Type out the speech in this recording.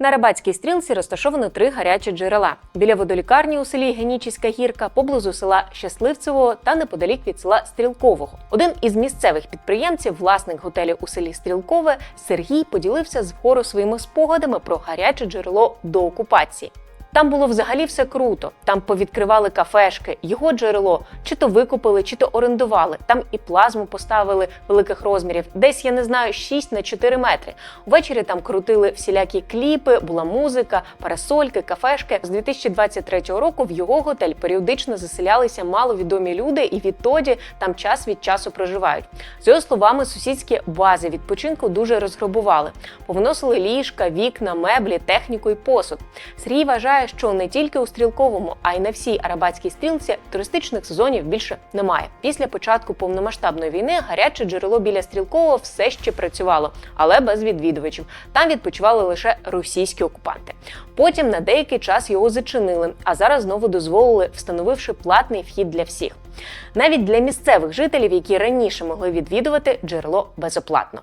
На Рибацькій стрілці розташовано три гарячі джерела біля водолікарні у селі Генічіська гірка, поблизу села Щасливцевого та неподалік від села Стрілкового. Один із місцевих підприємців, власник готелю у селі Стрілкове, Сергій поділився згору своїми спогадами про гаряче джерело до окупації. Там було взагалі все круто. Там повідкривали кафешки, його джерело чи то викупили, чи то орендували. Там і плазму поставили великих розмірів, десь я не знаю, 6 на 4 метри. Ввечері там крутили всілякі кліпи, була музика, парасольки, кафешки. З 2023 року в його готель періодично заселялися маловідомі люди, і відтоді там час від часу проживають. За його словами, сусідські бази відпочинку дуже розграбували, повиносили ліжка, вікна, меблі, техніку і посуд. Сергій вважає, що не тільки у стрілковому, а й на всій арабатській стрілці туристичних сезонів більше немає. Після початку повномасштабної війни гаряче джерело біля стрілкового все ще працювало, але без відвідувачів. Там відпочивали лише російські окупанти. Потім на деякий час його зачинили, а зараз знову дозволили, встановивши платний вхід для всіх. Навіть для місцевих жителів, які раніше могли відвідувати джерело безоплатно.